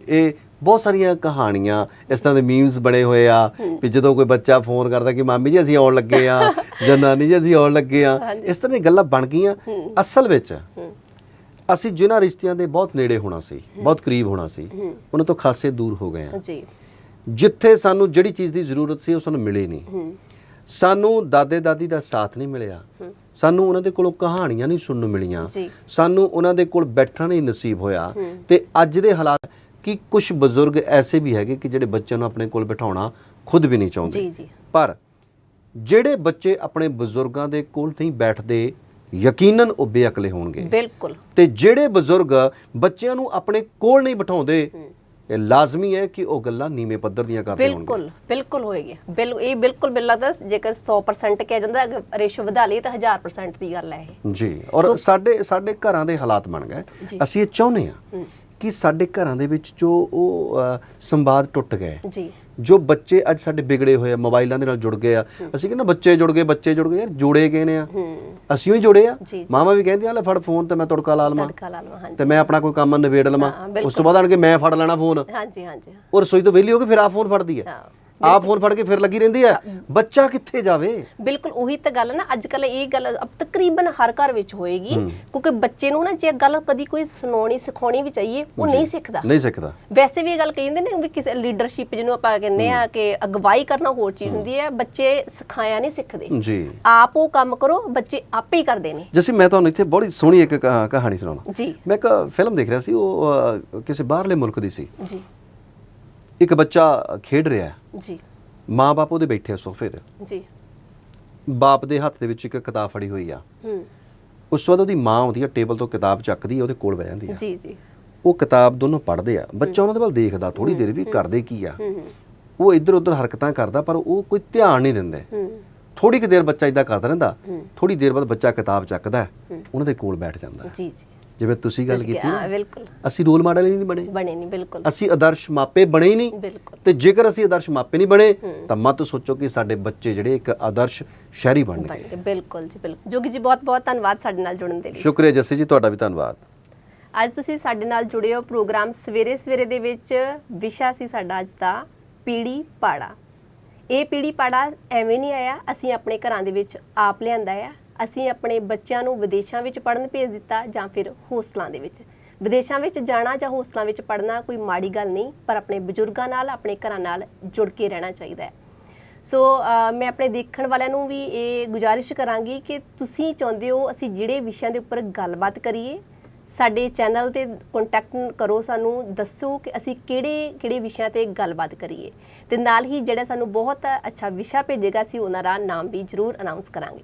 Speaker 1: ਇਹ ਬਹੁਤ ਸਾਰੀਆਂ ਕਹਾਣੀਆਂ ਇਸ ਤਰ੍ਹਾਂ ਦੇ ਮੀਮਸ ਬਣੇ ਹੋਏ ਆ ਵੀ ਜਦੋਂ ਕੋਈ ਬੱਚਾ ਫੋਨ ਕਰਦਾ ਕਿ ਮਾਮੀ ਜੀ ਅਸੀਂ ਆਉਣ ਲੱਗੇ ਆ ਜਾਂ ਨਾਨੀ ਜੀ ਅਸੀਂ ਆਉਣ ਲੱਗੇ ਆ। ਇਸ ਤਰ੍ਹਾਂ ਦੀਆਂ ਗੱਲਾਂ ਬਣ ਗਈਆਂ। ਅਸਲ ਵਿੱਚ ਅਸੀਂ ਜਿਨ੍ਹਾਂ ਰਿਸ਼ਤਿਆਂ ਦੇ ਬਹੁਤ ਨੇੜੇ ਹੋਣਾ ਸੀ ਬਹੁਤ ਕਰੀਬ ਹੋਣਾ ਸੀ ਉਹਨਾਂ ਤੋਂ ਖਾਸੇ ਦੂਰ ਹੋ ਗਏ ਆ।
Speaker 2: ਜੀ।
Speaker 1: ਜਿੱਥੇ ਸਾਨੂੰ ਜਿਹੜੀ ਚੀਜ਼ ਦੀ ਜ਼ਰੂਰਤ ਸੀ ਉਹ ਸਾਨੂੰ ਮਿਲੀ ਨਹੀਂ। ਸਾਨੂੰ ਦਾਦੇ ਦਾਦੀ ਦਾ ਸਾਥ ਨਹੀਂ ਮਿਲਿਆ। ਸਾਨੂੰ ਉਹਨਾਂ ਦੇ ਕੋਲੋਂ ਕਹਾਣੀਆਂ ਨਹੀਂ ਸੁਣਨ ਨੂੰ ਮਿਲੀਆਂ। ਸਾਨੂੰ ਉਹਨਾਂ ਦੇ ਕੋਲ ਬੈਠਣਾ ਨਹੀਂ ਨਸੀਬ ਹੋਇਆ। ਤੇ ਅੱਜ ਦੇ ਹਾਲਾਤ ਕਿ ਕੁਝ ਬਜ਼ੁਰਗ ਐਸੇ ਵੀ ਹੈਗੇ ਕਿ ਜਿਹੜੇ ਬੱਚਿਆਂ ਨੂੰ ਆਪਣੇ ਕੋਲ ਬਿਠਾਉਣਾ ਖੁਦ ਵੀ ਨਹੀਂ ਚਾਹੁੰਦੇ।
Speaker 2: ਜੀ ਜੀ।
Speaker 1: ਪਰ ਜਿਹੜੇ ਬੱਚੇ ਆਪਣੇ ਬਜ਼ੁਰਗਾਂ ਦੇ ਕੋਲ ਨਹੀਂ ਬੈਠਦੇ ਯਕੀਨਨ ਉਹ ਬੇਅਕਲੇ ਹੋਣਗੇ।
Speaker 2: ਬਿਲਕੁਲ।
Speaker 1: ਤੇ ਜਿਹੜੇ ਬਜ਼ੁਰਗ ਬੱਚਿਆਂ ਨੂੰ ਆਪਣੇ ਕੋਲ ਨਹੀਂ ਬਿਠਾਉਂਦੇ ਇਹ ਲਾਜ਼ਮੀ ਹੈ ਕਿ ਉਹ ਗੱਲਾਂ ਨੀਵੇਂ ਪੱਧਰ ਦੀਆਂ ਕਰਦੇ ਹੋਣਗੇ।
Speaker 2: ਬਿਲਕੁਲ ਬਿਲਕੁਲ ਹੋਏਗੀ। ਬਿਲ ਇਹ ਬਿਲਕੁਲ ਬਿਲ ਲੱਗਦਾ ਜੇਕਰ 100% ਕਿਹਾ ਜਾਂਦਾ ਰੇਸ਼ੋ ਵਧਾ ਲਈ ਤਾਂ 1000% ਦੀ ਗੱਲ ਹੈ ਇਹ।
Speaker 1: ਜੀ ਔਰ ਸਾਡੇ ਸਾਡੇ ਘਰਾਂ ਦੇ ਹਾਲਾਤ ਬਣ ਗਏ। ਅਸੀਂ ਇਹ ਚਾਹੁੰਦੇ ਹਾਂ। ਕਿ ਸਾਡੇ ਘਰਾਂ ਦੇ ਵਿੱਚ ਜੋ ਉਹ ਸੰਵਾਦ ਟੁੱਟ ਗਏ।
Speaker 2: ਜੀ।
Speaker 1: ਜੋ ਬੱਚੇ ਅੱਜ ਸਾਡੇ ਵਿਗੜੇ ਹੋਏ ਆ ਮੋਬਾਈਲਾਂ ਦੇ ਨਾਲ ਜੁੜ ਗਏ ਆ। ਅਸੀਂ ਕਹਿੰਦੇ ਬੱਚੇ ਜੁੜ ਗਏ ਬੱਚੇ ਜੁੜ ਗਏ ਯਾਰ ਜੁੜੇ ਗਏ ਨੇ ਆ? ਅਸੀਂ ਹੀ ਜੁੜੇ ਆ। ਮਾਮਾ ਵੀ ਕਹਿੰਦੀ ਆ ਲੈ ਫੜ ਫੋਨ ਤੇ ਮੈਂ ਤੁੜਕਾ ਲਾ ਲਵਾਂ।
Speaker 2: ਤੜਕਾ ਲਾ ਲਵਾਂ ਹਾਂਜੀ।
Speaker 1: ਤੇ ਮੈਂ ਆਪਣਾ ਕੋਈ ਕੰਮ ਨਿਬੇੜ ਲਵਾਂ। ਉਸ ਤੋਂ ਬਾਅਦ ਆਣ ਕੇ ਮੈਂ ਫੜ ਲੈਣਾ ਫੋਨ।
Speaker 2: ਹਾਂਜੀ ਹਾਂਜੀ।
Speaker 1: ਔਰ ਰਸੋਈ ਤੋਂ ਵਿਹਲੀ ਹੋ ਕੇ ਫਿਰ ਆ ਫੋਨ ਫੜਦੀ ਹਾਂ। ਆ ਫੋਨ ਫੜ ਕੇ ਫਿਰ ਲੱਗੀ ਰਹਿੰਦੀ ਹੈ। ਬੱਚਾ ਕਿੱਥੇ ਜਾਵੇ?
Speaker 2: ਬਿਲਕੁਲ ਉਹੀ ਤਾਂ ਗੱਲ ਨਾ ਅੱਜ ਕੱਲ ਇਹ ਗੱਲ ਅਬ ਤਕਰੀਬਨ ਹਰ ਘਰ ਵਿੱਚ ਹੋਏਗੀ ਕਿਉਂਕਿ ਬੱਚੇ ਨੂੰ ਨਾ ਜੇ ਗੱਲ ਕਦੀ ਕੋਈ ਸੁਣਾਉਣੀ ਸਿਖਾਉਣੀ ਵੀ ਚਾਹੀਏ ਉਹ ਨਹੀਂ ਸਿੱਖਦਾ।
Speaker 1: ਨਹੀਂ ਸਿੱਖਦਾ।
Speaker 2: ਵੈਸੇ ਵੀ ਇਹ ਗੱਲ ਕਹਿੰਦੇ ਨੇ ਵੀ ਕਿਸੇ ਲੀਡਰਸ਼ਿਪ ਜਿਹਨੂੰ ਆਪਾਂ ਕਹਿੰਦੇ ਆ ਕਿ ਅਗਵਾਈ ਕਰਨਾ ਹੋਰ ਚੀਜ਼ ਹੁੰਦੀ ਹੈ ਬੱਚੇ ਸਿਖਾਇਆ ਨਹੀਂ ਸਿੱਖਦੇ।
Speaker 1: ਜੀ।
Speaker 2: ਆਪ ਉਹ ਕੰਮ ਕਰੋ ਬੱਚੇ ਆਪੇ ਹੀ ਕਰਦੇ ਨੇ।
Speaker 1: ਜੈਸੇ ਮੈਂ ਤੁਹਾਨੂੰ ਇੱਥੇ ਬੜੀ ਸੋਹਣੀ ਇੱਕ ਕਹਾ- ਕਹਾਣੀ ਸੁਣਾਉਣਾ।
Speaker 2: ਜੀ।
Speaker 1: ਮੈਂ ਇੱਕ ਫਿਲਮ ਦੇਖ ਰਿਹਾ ਸੀ ਉਹ ਕਿਸੇ ਬਾਹਰਲੇ ਮੁਲਕ ਦੀ ਸੀ।
Speaker 2: ਜੀ।
Speaker 1: ਇੱਕ ਬੱਚਾ ਖੇਡ ਰਿਹਾ ਹੈ।
Speaker 2: ਜੀ।
Speaker 1: ਮਾਂ-ਬਾਪ ਉਹਦੇ ਬੈਠੇ ਆ ਸੋਫੇ ਤੇ।
Speaker 2: ਜੀ।
Speaker 1: ਬਾਪ ਦੇ ਹੱਥ ਦੇ ਵਿੱਚ ਇੱਕ ਕਿਤਾਬ ਫੜੀ ਹੋਈ ਆ।
Speaker 2: ਹੂੰ।
Speaker 1: ਉਸ ਤੋਂ ਬਾਅਦ ਉਹਦੀ ਮਾਂ ਆਉਂਦੀ ਆ ਟੇਬਲ ਤੋਂ ਕਿਤਾਬ ਚੱਕਦੀ ਆ ਉਹਦੇ ਕੋਲ ਬਹਿ ਜਾਂਦੀ ਆ।
Speaker 2: ਜੀ ਜੀ।
Speaker 1: ਉਹ ਕਿਤਾਬ ਦੋਨੋਂ ਪੜ੍ਹਦੇ ਆ। ਬੱਚਾ ਉਹਨਾਂ ਦੇ ਵੱਲ ਦੇਖਦਾ ਥੋੜੀ ਦੇਰ ਵੀ ਕਰਦੇ ਕੀ ਆ।
Speaker 2: ਹੂੰ
Speaker 1: ਉਹ ਇੱਧਰ ਉੱਧਰ ਹਰਕਤਾਂ ਕਰਦਾ ਪਰ ਉਹ ਕੋਈ ਧਿਆਨ ਨਹੀਂ ਦਿੰਦੇ।
Speaker 2: ਹੂੰ।
Speaker 1: ਥੋੜੀ ਕੁ ਦੇਰ ਬੱਚਾ ਇਦਾਂ ਕਰਦਾ ਰਹਿੰਦਾ। ਥੋੜੀ ਦੇਰ ਬਾਅਦ ਬੱਚਾ ਕਿਤਾਬ ਚੱਕਦਾ। ਉਹਨਾਂ ਦੇ ਕੋਲ ਬੈਠ ਜਾਂਦਾ।
Speaker 2: ਜੀ ਜੀ।
Speaker 1: ਜਿਵੇਂ ਤੁਸੀਂ ਗੱਲ ਕੀਤੀ
Speaker 2: ਹਾਂ ਬਿਲਕੁਲ।
Speaker 1: ਅਸੀਂ ਰੋਲ ਮਾਡਲ ਹੀ ਨਹੀਂ ਬਣੇ।
Speaker 2: ਬਣੇ ਨਹੀਂ ਬਿਲਕੁਲ।
Speaker 1: ਅਸੀਂ ਆਦਰਸ਼ ਮਾਪੇ ਬਣੇ ਹੀ ਨਹੀਂ।
Speaker 2: ਬਿਲਕੁਲ।
Speaker 1: ਤੇ ਜੇਕਰ ਅਸੀਂ ਆਦਰਸ਼ ਮਾਪੇ ਨਹੀਂ ਬਣੇ ਤਾਂ ਮਤ ਸੋਚੋ ਕਿ ਸਾਡੇ ਬੱਚੇ ਜਿਹੜੇ ਇੱਕ ਆਦਰਸ਼ ਸ਼ਹਿਰੀ ਬਣ ਗਏ
Speaker 2: ਬਣ ਗਏ ਬਿਲਕੁਲ ਜੀ ਬਿਲਕੁਲ। ਜੋਗੀ ਜੀ ਬਹੁਤ ਬਹੁਤ ਧੰਨਵਾਦ ਸਾਡੇ ਨਾਲ ਜੁੜਨ ਦੇ ਲਈ।
Speaker 1: ਸ਼ੁਕਰੀਆ ਜੱਸੀ ਜੀ ਤੁਹਾਡਾ ਵੀ ਧੰਨਵਾਦ।
Speaker 2: ਅੱਜ ਤੁਸੀਂ ਸਾਡੇ ਨਾਲ ਜੁੜੇ ਹੋ ਪ੍ਰੋਗਰਾਮ ਸਵੇਰੇ ਸਵੇਰੇ ਦੇ ਵਿੱਚ। ਵਿਸ਼ਾ ਸੀ ਸਾਡਾ ਅੱਜ ਦਾ ਪੀੜੀ ਪਾੜਾ। ਇਹ ਪੀੜੀ ਪਾੜਾ ਐਵੇਂ ਨਹੀਂ ਆਇਆ ਅਸੀਂ ਆਪਣੇ ਘਰਾਂ ਦੇ ਵਿੱਚ ਆਪ ਲਿਆਂਦਾ ਆ। ਅਸੀਂ ਆਪਣੇ ਬੱਚਿਆਂ ਨੂੰ ਵਿਦੇਸ਼ਾਂ ਵਿੱਚ ਪੜ੍ਹਨ ਭੇਜ ਦਿੱਤਾ ਜਾਂ ਫਿਰ ਹੋਸਟਲਾਂ ਦੇ ਵਿੱਚ। ਵਿਦੇਸ਼ਾਂ ਵਿੱਚ ਜਾਣਾ ਜਾਂ ਹੋਸਟਲਾਂ ਵਿੱਚ ਪੜ੍ਹਨਾ ਕੋਈ ਮਾੜੀ ਗੱਲ ਨਹੀਂ, ਪਰ ਆਪਣੇ ਬਜ਼ੁਰਗਾਂ ਨਾਲ, ਆਪਣੇ ਘਰਾਂ ਨਾਲ ਜੁੜ ਕੇ ਰਹਿਣਾ ਚਾਹੀਦਾ ਹੈ। ਸੋ ਮੈਂ ਆਪਣੇ ਦੇਖਣ ਵਾਲਿਆਂ ਨੂੰ ਵੀ ਇਹ ਗੁਜ਼ਾਰਿਸ਼ ਕਰਾਂਗੀ ਕਿ ਤੁਸੀਂ ਚਾਹੁੰਦੇ ਹੋ ਅਸੀਂ ਜਿਹੜੇ ਵਿਸ਼ਿਆਂ ਦੇ ਉੱਪਰ ਗੱਲਬਾਤ ਕਰੀਏ, ਸਾਡੇ ਚੈਨਲ ਤੇ ਕੰਟੈਕਟ ਕਰੋ ਸਾਨੂੰ, ਦੱਸੋ ਕਿ ਅਸੀਂ ਕਿਹੜੇ ਕਿਹੜੇ ਵਿਸ਼ਿਆਂ ਤੇ ਗੱਲਬਾਤ ਕਰੀਏ। ਤੇ ਨਾਲ ਹੀ ਜਿਹੜਾ ਸਾਨੂੰ ਬਹੁਤ ਅੱਛਾ ਵਿਸ਼ਾ ਭੇਜੇਗਾ, ਅਸੀਂ ਉਹਨਾਂ ਦਾ ਨਾਮ ਵੀ ਜ਼ਰੂਰ ਅਨਾਉਂਸ ਕਰਾਂਗੇ।